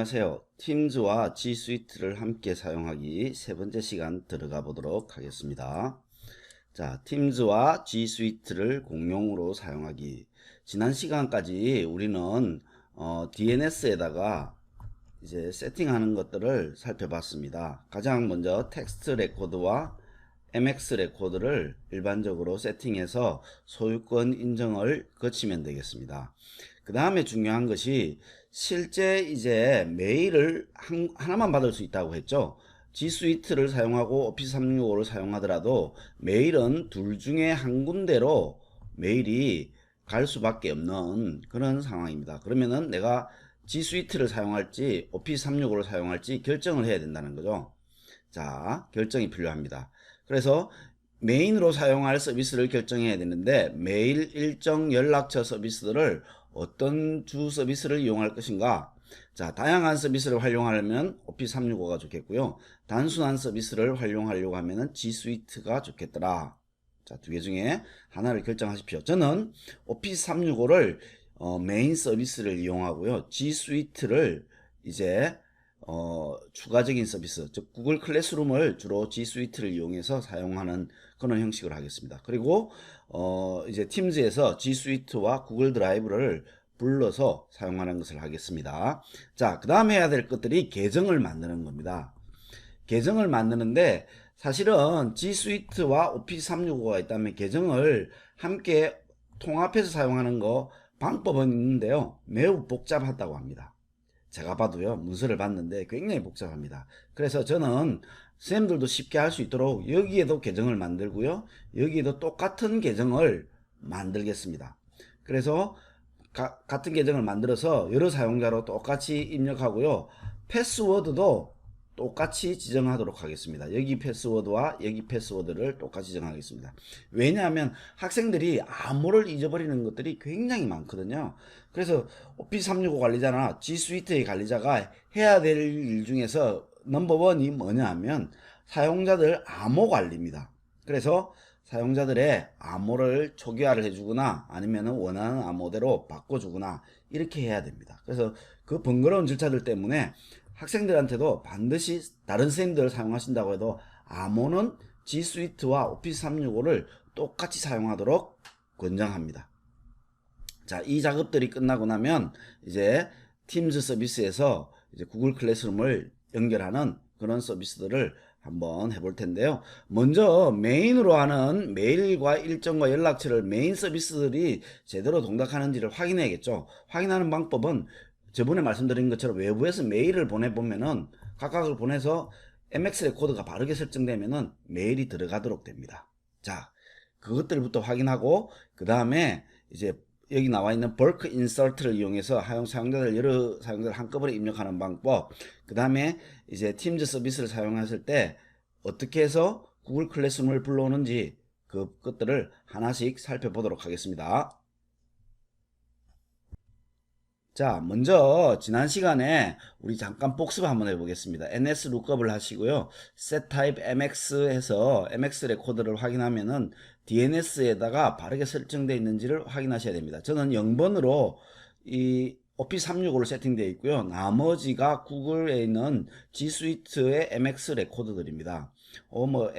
안녕하세요. 팀즈와 G 스위트를 함께 사용하기 세 번째 시간 들어가 보도록 하겠습니다. 자, 팀즈와 G 스위트를 공용으로 사용하기. 지난 시간까지 우리는 어, DNS에다가 이제 세팅하는 것들을 살펴봤습니다. 가장 먼저 텍스트 레코드와 MX 레코드를 일반적으로 세팅해서 소유권 인정을 거치면 되겠습니다. 그 다음에 중요한 것이 실제 이제 메일을 한, 하나만 받을 수 있다고 했죠. G 스위트를 사용하고 오피스 365를 사용하더라도 메일은 둘 중에 한 군데로 메일이 갈 수밖에 없는 그런 상황입니다. 그러면은 내가 G 스위트를 사용할지 오피스 365를 사용할지 결정을 해야 된다는 거죠. 자, 결정이 필요합니다. 그래서 메인으로 사용할 서비스를 결정해야 되는데 메일 일정 연락처 서비스들을 어떤 주 서비스를 이용할 것인가? 자 다양한 서비스를 활용하려면 오피스 365가 좋겠고요. 단순한 서비스를 활용하려고 하면은 G 스위트가 좋겠더라. 자 두 개 중에 하나를 결정하십시오. 저는 오피스 365를 어, 메인 서비스를 이용하고요. G 스위트를 이제 어, 추가적인 서비스, 즉 구글 클래스룸을 주로 G 스위트를 이용해서 사용하는 그런 형식으로 하겠습니다. 그리고 어, 이제 팀즈에서 G 스위트와 구글 드라이브를 불러서 사용하는 것을 하겠습니다. 자, 그 다음에 해야 될 것들이 계정을 만드는 겁니다. 계정을 만드는데 사실은 G 스위트와 오피스 365가 있다면 계정을 함께 통합해서 사용하는 거 방법은 있는데요. 매우 복잡하다고 합니다. 제가 봐도요 문서를 봤는데 굉장히 복잡합니다. 그래서 저는 선생님들도 쉽게 할 수 있도록 여기에도 계정을 만들고요 여기에도 똑같은 계정을 만들겠습니다. 그래서 가, 같은 계정을 만들어서 여러 사용자로 똑같이 입력하고요 패스워드도 똑같이 지정하도록 하겠습니다. 여기 패스워드와 여기 패스워드를 똑같이 지정하겠습니다. 왜냐하면 학생들이 암호를 잊어버리는 것들이 굉장히 많거든요. 그래서 오피스 365 관리자나 G 스위트의 관리자가 해야 될 일 중에서 넘버원이 뭐냐 하면 사용자들 암호 관리입니다. 그래서 사용자들의 암호를 초기화를 해주거나 아니면 원하는 암호대로 바꿔주거나 이렇게 해야 됩니다. 그래서 그 번거로운 절차들 때문에 학생들한테도 반드시 다른 선생님들 사용하신다고 해도 암호는 G 스위트와 오피스 365를 똑같이 사용하도록 권장합니다. 자, 이 작업들이 끝나고 나면 이제 팀즈 서비스에서 이제 구글 클래스룸을 연결하는 그런 서비스들을 한번 해볼 텐데요. 먼저 메인으로 하는 메일과 일정과 연락처를 메인 서비스들이 제대로 동작하는지를 확인해야겠죠. 확인하는 방법은 저번에 말씀드린 것처럼 외부에서 메일을 보내보면은 각각을 보내서 MX 레코드가 바르게 설정되면은 메일이 들어가도록 됩니다. 자, 그것들부터 확인하고 그 다음에 이제 여기 나와 있는 벌크 인설트를 이용해서 사용자들 여러 사용자를 한꺼번에 입력하는 방법 그 다음에 이제 팀즈 서비스를 사용하실 때 어떻게 해서 구글 클래스룸을 불러오는지 그 것들을 하나씩 살펴보도록 하겠습니다. 자 먼저 지난 시간에 우리 잠깐 복습 한번 해보겠습니다. Ns 룩업을 하시고요. Set type mx 해서 mx 레코드를 확인하면은 dns에다가 바르게 설정되어 있는지를 확인하셔야 됩니다. 저는 0번으로 이 오피스 365로 세팅되어 있고요. 나머지가 구글에 있는 G 스위트의 mx 레코드들입니다. 어 뭐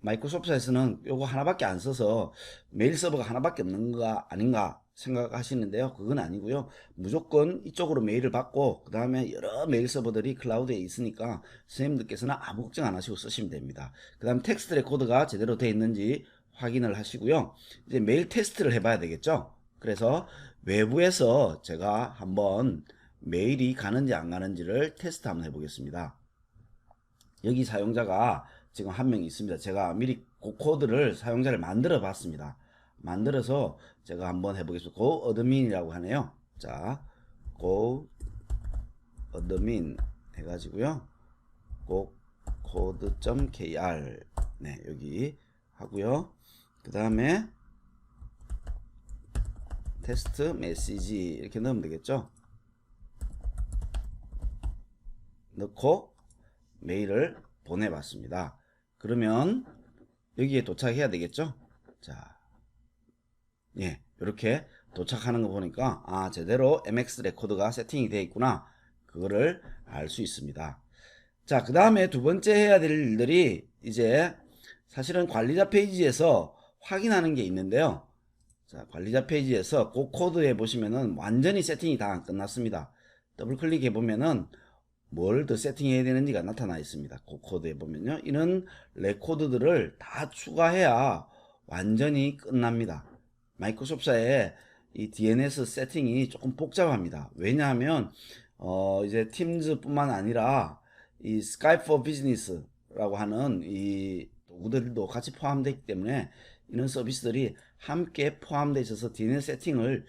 마이크로소프트에서는 요거 하나밖에 안 써서 메일 서버가 하나밖에 없는가 아닌가 생각하시는데요. 그건 아니고요. 무조건 이쪽으로 메일을 받고 그 다음에 여러 메일 서버들이 클라우드에 있으니까 선생님들께서는 아무 걱정 안 하시고 쓰시면 됩니다. 그 다음 텍스트 레코드가 제대로 되어 있는지 확인을 하시고요. 이제 메일 테스트를 해봐야 되겠죠. 그래서 외부에서 제가 한번 메일이 가는지 안 가는지를 테스트 한번 해보겠습니다. 여기 사용자가 지금 한 명 있습니다. 제가 미리 그 코드를 사용자를 만들어 봤습니다. 만들어서 제가 한번 해보겠습니다. go admin이라고 하네요. 자, go admin 해가지고요. go code.kr 네 여기 하고요. 그 다음에 테스트 메시지 이렇게 넣으면 되겠죠. 넣고 메일을 보내봤습니다. 그러면 여기에 도착해야 되겠죠. 자, 예, 이렇게 도착하는 거 보니까 아 제대로 MX 레코드가 세팅이 되어 있구나 그거를 알 수 있습니다. 자, 그 다음에 두 번째 해야 될 일들이 이제 사실은 관리자 페이지에서 확인하는 게 있는데요. 자, 관리자 페이지에서 그 코드에 보시면은 완전히 세팅이 다 끝났습니다. 더블 클릭해 보면은 뭘 더 세팅해야 되는지가 나타나 있습니다. 그 코드에 보면요. 이런 레코드들을 다 추가해야 완전히 끝납니다. 마이크로소프트사의 이 DNS 세팅이 조금 복잡합니다. 왜냐하면 어 이제 팀즈뿐만 아니라 이 스카이프 포 비즈니스라고 하는 이 도구들도 같이 포함되어 있기 때문에 이런 서비스들이 함께 포함되어 있어서 DNS 세팅을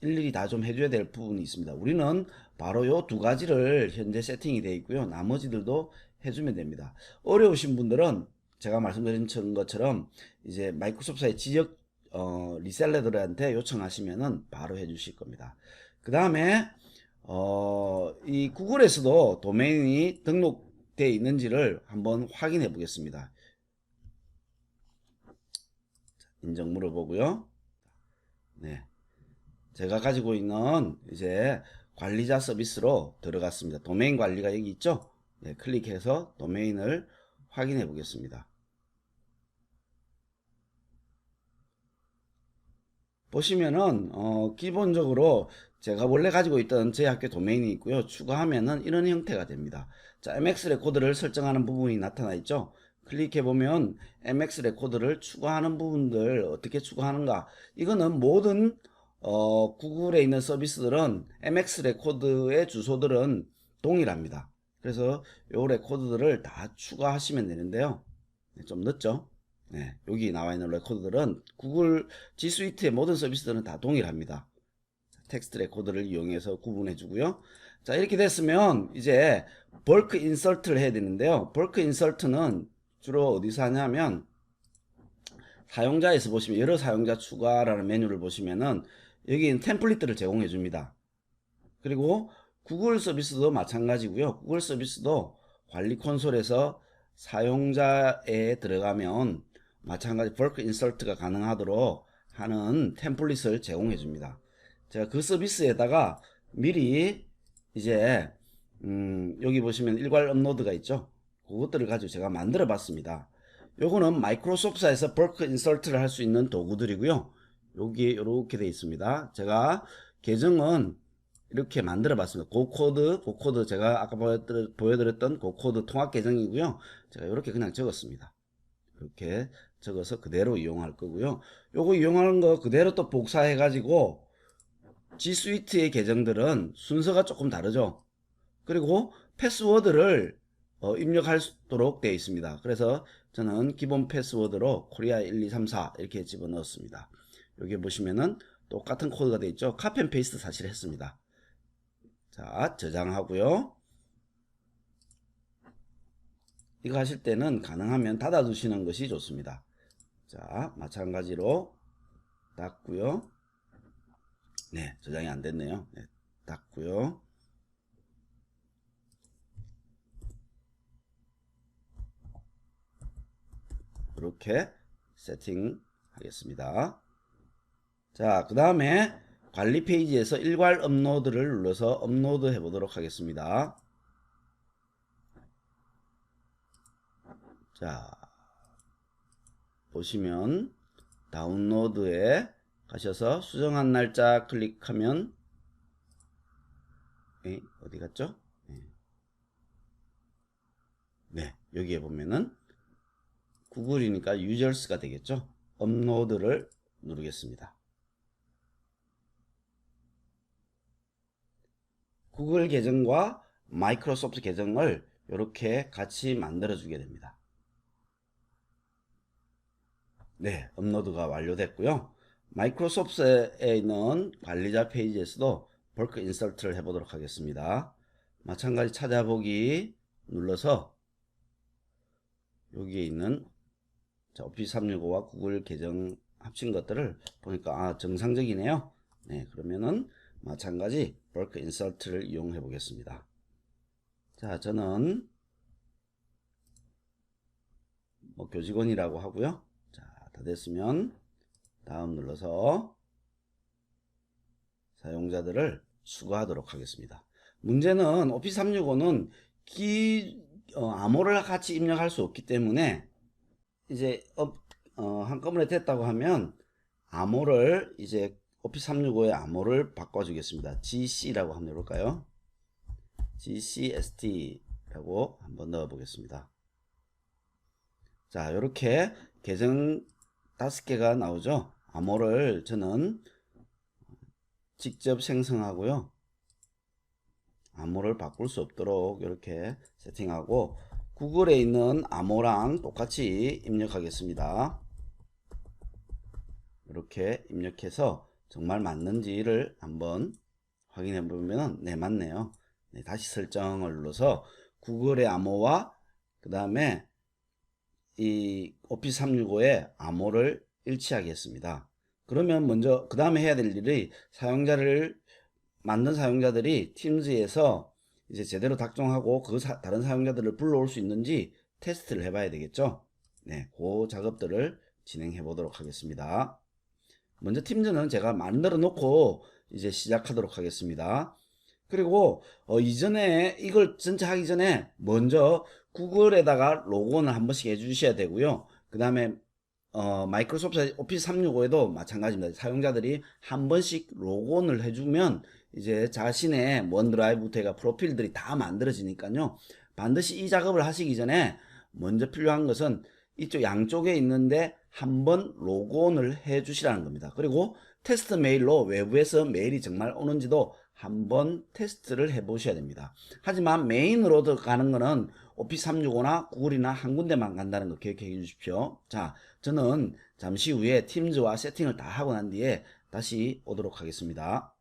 일일이 다 좀 해줘야 될 부분이 있습니다. 우리는 바로 요 두 가지를 현재 세팅이 되어 있고요. 나머지들도 해주면 됩니다. 어려우신 분들은 제가 말씀드린 것처럼 이제 마이크로소프트의 지역 어, 리셀러들한테 요청하시면은 바로 해주실 겁니다. 그 다음에 어, 이 구글에서도 도메인이 등록되어 있는지를 한번 확인해 보겠습니다. 인정 물어보고요. 네. 제가 가지고 있는 이제 관리자 서비스로 들어갔습니다. 도메인 관리가 여기 있죠? 네, 클릭해서 도메인을 확인해 보겠습니다. 보시면은 어, 기본적으로 제가 원래 가지고 있던 제 학교 도메인이 있고요. 추가하면은 이런 형태가 됩니다. 자, MX 레코드를 설정하는 부분이 나타나 있죠. 클릭해 보면 MX 레코드를 추가하는 부분들 어떻게 추가하는가? 이거는 모든 어, 구글에 있는 서비스들은 MX 레코드의 주소들은 동일합니다. 그래서 요 레코드들을 다 추가하시면 되는데요. 네, 좀 늦죠? 네, 여기 나와 있는 레코드들은 구글 G 스위트의 모든 서비스들은 다 동일합니다. 텍스트 레코드를 이용해서 구분해 주고요. 자, 이렇게 됐으면 이제 벌크 인설트를 해야 되는데요. 벌크 인설트는 주로 어디서 하냐면 사용자에서 보시면 여러 사용자 추가라는 메뉴를 보시면은 여기는 템플릿들을 제공해 줍니다. 그리고 구글 서비스도 마찬가지고요. 구글 서비스도 관리 콘솔에서 사용자에 들어가면 마찬가지 벌크 인설트가 가능하도록 하는 템플릿을 제공해 줍니다. 제가 그 서비스에다가 미리 이제 음 여기 보시면 일괄 업로드가 있죠. 그것들을 가지고 제가 만들어 봤습니다. 요거는 마이크로소프트에서 벌크 인설트를 할 수 있는 도구들이고요. 여기 이렇게 되어 있습니다. 제가 계정은 이렇게 만들어 봤습니다. 고코드, 고코드 제가 아까 보여드렸던 고코드 통합 계정이고요. 제가 이렇게 그냥 적었습니다. 이렇게 적어서 그대로 이용할 거고요. 요거 이용하는 거 그대로 또 복사해 가지고 G 스위트의 계정들은 순서가 조금 다르죠. 그리고 패스워드를 어, 입력할 수 있도록 되어 있습니다. 그래서 저는 기본 패스워드로 코리아 1234 이렇게 집어넣었습니다. 여기 보시면은 똑같은 코드가 되어 있죠. 카펜 페이스트 사실 했습니다. 자, 저장하고요. 이거 하실 때는 가능하면 닫아 두시는 것이 좋습니다. 자, 마찬가지로 닫고요. 네, 저장이 안 됐네요. 네, 닫고요. 이렇게 세팅하겠습니다. 자, 그 다음에 관리 페이지에서 일괄 업로드를 눌러서 업로드 해보도록 하겠습니다. 자, 보시면 다운로드에 가셔서 수정한 날짜 클릭하면 에, 어디 갔죠? 네. 네, 여기에 보면은 구글이니까 유저스가 되겠죠? 업로드를 누르겠습니다. 구글 계정과 마이크로소프트 계정을 이렇게 같이 만들어 주게 됩니다. 네, 업로드가 완료됐고요. 마이크로소프트에 있는 관리자 페이지에서도 벌크 인설트를 해보도록 하겠습니다. 마찬가지 찾아보기 눌러서 여기에 있는 오피스 365와 구글 계정 합친 것들을 보니까 아 정상적이네요. 네, 그러면은 마찬가지 벌크 인설트를 이용해 보겠습니다. 자, 저는 뭐 교직원이라고 하고요. 됐으면 다음 눌러서 사용자들을 수거하도록 하겠습니다. 문제는 오피스 365는 기, 어, 암호를 같이 입력할 수 없기 때문에 이제 어, 어, 한꺼번에 됐다고 하면 암호를 이제 오피스 365의 암호를 바꿔주겠습니다. GC라고 한번 해볼까요? GCST라고 한번 넣어보겠습니다. 자, 이렇게 계정 다섯 개가 나오죠. 암호를 저는 직접 생성하고요. 암호를 바꿀 수 없도록 이렇게 세팅하고 구글에 있는 암호랑 똑같이 입력하겠습니다. 이렇게 입력해서 정말 맞는지를 한번 확인해 보면 네 맞네요. 네, 다시 설정을 눌러서 구글의 암호와 그 다음에 이 오피스 365의 암호를 일치하겠습니다. 그러면 먼저 그 다음에 해야 될 일이 사용자를 만든 사용자들이 팀즈에서 이제 제대로 작동하고 그 사- 다른 사용자들을 불러올 수 있는지 테스트를 해봐야 되겠죠. 네, 그 작업들을 진행해 보도록 하겠습니다. 먼저 팀즈는 제가 만들어 놓고 이제 시작하도록 하겠습니다. 그리고 어, 이전에 이걸 전체 하기 전에 먼저 구글에다가 로그인을 한 번씩 해주셔야 되고요. 그 다음에 어, 마이크로소프트 오피스 365에도 마찬가지입니다. 사용자들이 한 번씩 로그인을 해주면 이제 자신의 원드라이브부터가 프로필들이 다 만들어지니까요. 반드시 이 작업을 하시기 전에 먼저 필요한 것은 이쪽 양쪽에 있는데 한 번 로그인을 해 주시라는 겁니다. 그리고 테스트 메일로 외부에서 메일이 정말 오는지도 한번 테스트를 해 보셔야 됩니다. 하지만 메인으로 들어가는 거는 오피스 365나 구글이나 한 군데만 간다는 거 기억해 주십시오. 자, 저는 잠시 후에 팀즈와 세팅을 다 하고 난 뒤에 다시 오도록 하겠습니다.